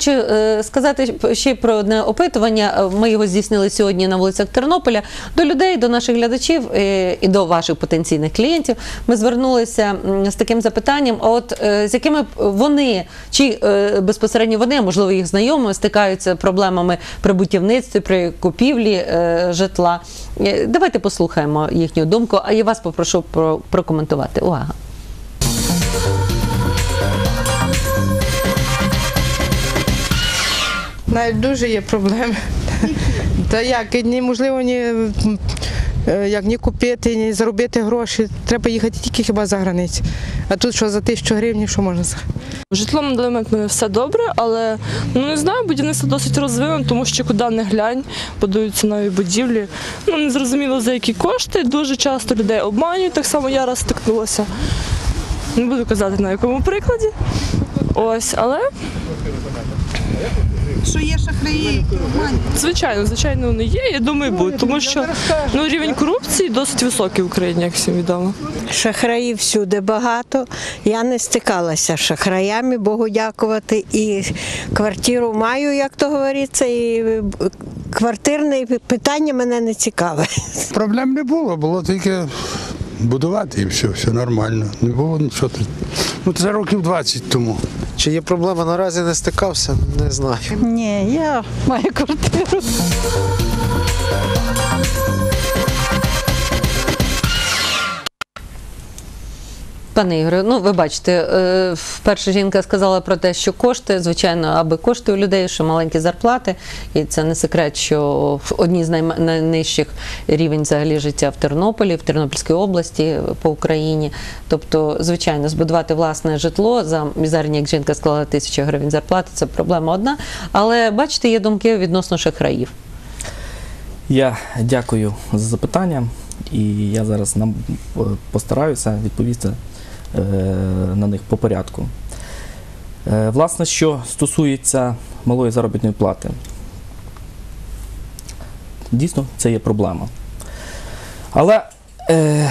Хочу е, сказати ще про одне опитування. Е, Ми його здійснили сьогодні на вулицях Тернополя. До людей, до наших глядачів е, і до ваших потенційних клієнтів. Ми звернулися з таким запитанням: от з якими вони чи безпосередньо вони, можливо їх знайомі, стикаються проблемами при будівництві, при купівлі житла. Давайте послухаємо їхню думку. А я вас попрошу про- прокоментувати. Увага! Навіть дуже є проблеми. Та як, неможливо ні, е, як ні купити, ні заробити гроші. Треба їхати тільки хіба за границю. А тут що за тисячу гривень, що можна за? Житлом на все добре, але ну не знаю, будівництво досить розвинено, тому що куди не глянь, будуються нові будівлі. Ну не зрозуміло за які кошти. Дуже часто людей обманюють. Так само я раз стикнулася. Не буду казати на якому прикладі. Ось, але що є шахраї, обманюють. звичайно, звичайно, вони є. Я думаю, будуть, тому що ну рівень корупції досить високий в Україні, як всім відомо. Шахраїв всюди багато. Я не стикалася з шахраями, Богу дякувати. І квартиру маю, як то говориться, і квартирне питання мене не цікаве. Проблем не було, було тільки будувати і все, все нормально. Не було нічого. Ну, це років 20 тому. Чи є проблема наразі не стикався, не знаю. Ні, я маю квартиру. Пане Ігорю, ну ви бачите, е, перша жінка сказала про те, що кошти, звичайно, аби кошти у людей, що маленькі зарплати, і це не секрет, що в одній з найнижчих рівень взагалі життя в Тернополі, в Тернопільській області, по Україні. Тобто, звичайно, збудувати власне житло за мізерні, як жінка сказала, тисячу гривень зарплати, це проблема одна. Але бачите, є думки відносно шахраїв. Я дякую за запитання, і я зараз нам е, постараюся відповісти е, на них по порядку. Е, Власне, що стосується малої заробітної плати, дійсно це є проблема. Але е,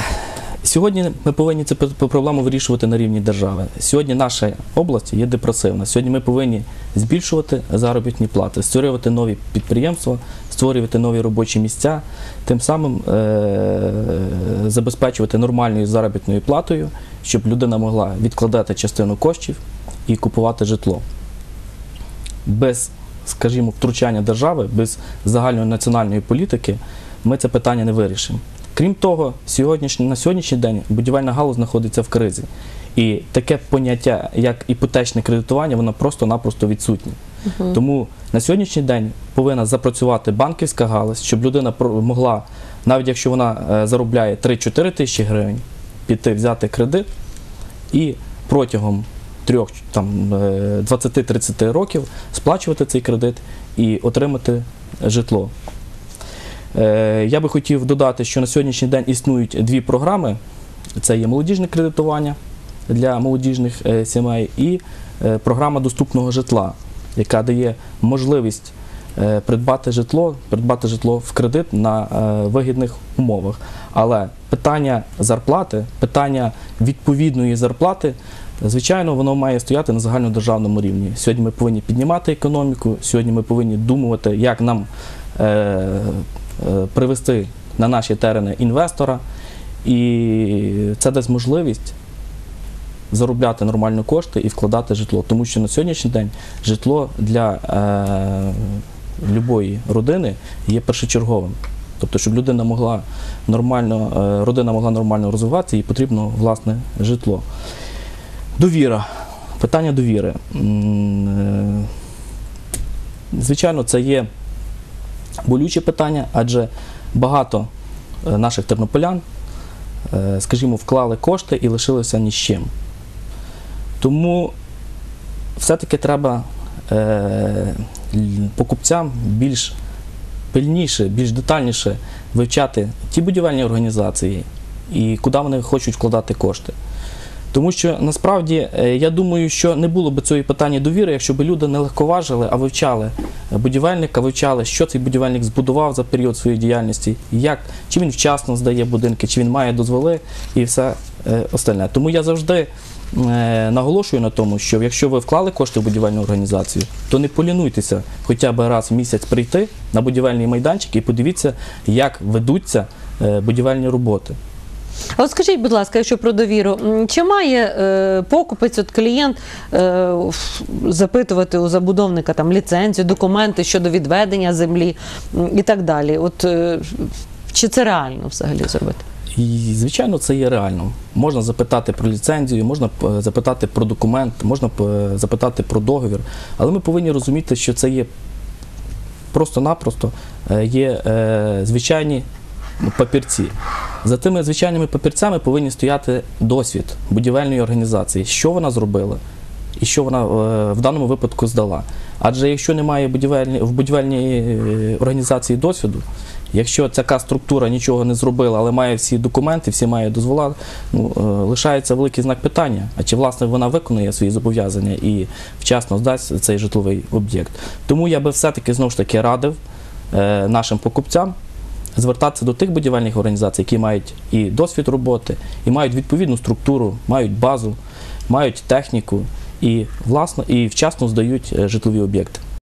сьогодні ми повинні цю проблему вирішувати на рівні держави. Сьогодні наша область є депресивна. Сьогодні ми повинні збільшувати заробітні плати, створювати нові підприємства, створювати нові робочі місця, тим самим е- забезпечувати нормальною заробітною платою, щоб людина могла відкладати частину коштів і купувати житло. Без, скажімо, втручання держави, без загальної національної політики ми це питання не вирішимо. Крім того, сьогоднішній, на сьогоднішній день будівельна галузь знаходиться в кризі. І таке поняття, як іпотечне кредитування, воно просто-напросто відсутнє. Тому на сьогоднішній день повинна запрацювати банківська галузь, щоб людина могла, навіть якщо вона е, заробляє 3-4 тисячі гривень, піти взяти кредит і протягом трьох, там, е, 20-30 років сплачувати цей кредит і отримати житло. Е, Я би хотів додати, що на сьогоднішній день існують дві програми: це є молодіжне кредитування для молодіжних е, сімей і е, програма доступного житла, яка дає можливість придбати житло, придбати житло в кредит на вигідних умовах. Але питання зарплати, питання відповідної зарплати. Звичайно, воно має стояти на загальнодержавному рівні. Сьогодні ми повинні піднімати економіку, сьогодні ми повинні думати, як нам привести на наші терени інвестора, і це дасть можливість заробляти нормально кошти і вкладати житло. Тому що на сьогоднішній день житло для е, любої родини є першочерговим. Тобто, щоб людина могла нормально, е, родина могла нормально розвиватися, їй потрібно власне житло. Довіра. Питання довіри. Е, Звичайно, це є болюче питання, адже багато е, наших тернополян, е, скажімо, вклали кошти і лишилися ні з чим. Тому все-таки треба е, покупцям більш пильніше, більш детальніше вивчати ті будівельні організації і куди вони хочуть вкладати кошти. Тому що насправді я думаю, що не було б цієї питання довіри, якщо б люди не легковажили, а вивчали будівельника, вивчали, що цей будівельник збудував за період своєї діяльності, як, чи він вчасно здає будинки, чи він має дозволи і все е, остальне. Тому я завжди е, наголошую на тому, що якщо ви вклали кошти в будівельну організацію, то не полінуйтеся хоча б раз в місяць прийти на будівельний майданчик і подивіться, як ведуться е, будівельні роботи. А от скажіть, будь ласка, якщо про довіру, чи має е, покупець, от клієнт е, запитувати у забудовника там ліцензію, документи щодо відведення землі і так далі? От е, чи це реально взагалі зробити? І, звичайно, це є реально. Можна запитати про ліцензію, можна запитати про документ, можна запитати про договір. Але ми повинні розуміти, що це є просто-напросто е, є е, звичайні папірці. За тими звичайними папірцями повинні стояти досвід будівельної організації, що вона зробила і що вона е, в даному випадку здала. Адже якщо немає будівельні, в будівельній е, організації досвіду, якщо така структура нічого не зробила, але має всі документи, всі має дозвола, ну, е, лишається великий знак питання. А чи власне вона виконує свої зобов'язання і вчасно здасть цей житловий об'єкт? Тому я би все-таки знову ж таки радив нашим покупцям звертатися до тих будівельних організацій, які мають і досвід роботи, і мають відповідну структуру, мають базу, мають техніку і власно і вчасно здають е, житлові об'єкти.